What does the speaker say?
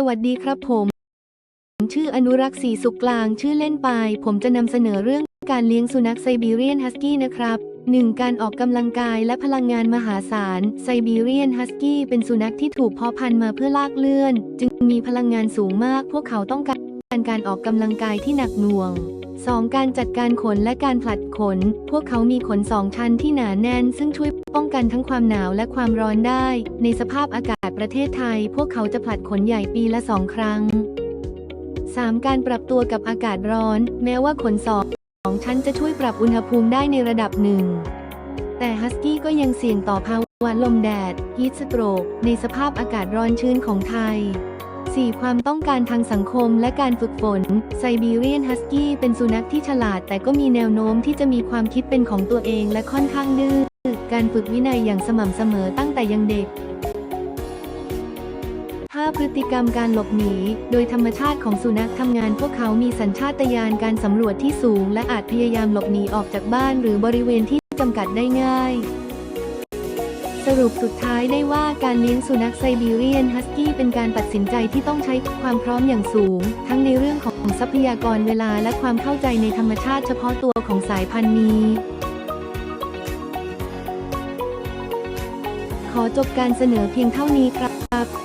สวัสดีครับผม ชื่ออนุรักษ์ศรีสุกลางชื่อเล่นปายผมจะนำเสนอเรื่องการเลี้ยงสุนัขไซบีเรียนฮัสกี้นะครับ 1. การออกกำลังกายและพลังงานมหาศาลไซบีเรียนฮัสกี้เป็นสุนัขที่ถูกเพาะพันธุ์มาเพื่อลากเลื่อน จึงมีพลังงานสูงมาก พวกเขาต้องการการออกกำลังกายที่หนักหน่วง 2. การจัดการขนและการผลัดขน พวกเขามีขนสองชั้นที่หนาแน่น ซึ่งช่วยป้องกันทั้งความหนาวและความร้อนได้ ในสภาพอากาศประเทศไทย พวกเขาจะผลัดขนใหญ่ปีละสองครั้ง 3. การปรับตัวกับอากาศร้อน แม้ว่าขนสองสองชั้นจะช่วยปรับอุณหภูมิได้ในระดับหนึ่ง แต่ฮัสกี้ก็ยังเสี่ยงต่อภาวะลมแดดฮีทสโตรกในสภาพอากาศร้อนชื้นของไทย 4. ความต้องการทางสังคมและการฝึกฝน ไซบีเรียนฮัสกี้เป็นสุนัขที่ฉลาด แต่ก็มีแนวโน้มที่จะมีความคิดเป็นของตัวเองและค่อนข้างดื้อ การฝึกวินัยอย่างสม่ำเสมอตั้งแต่ยังเด็ก 5. พฤติกรรมการหลบหนี โดยธรรมชาติของสุนัขทำงานพวกเขามีสัญชาตญาณการสำรวจที่สูง และอาจพยายามหลบหนีออกจากบ้านหรือบริเวณที่จำกัดได้ง่าย รุปสุดท้ายได้ว่าการเลี้ยงสุนัขไซบีเรียนฮัสกี้เป็นการตัดสินใจที่ต้องใช้ความพร้อมอย่างสูง ทั้งในเรื่องของทรัพยากรเวลาและความเข้าใจในธรรมชาติเฉพาะตัวของสายพันธุ์นี้ ขอจบการเสนอเพียงเท่านี้ครับ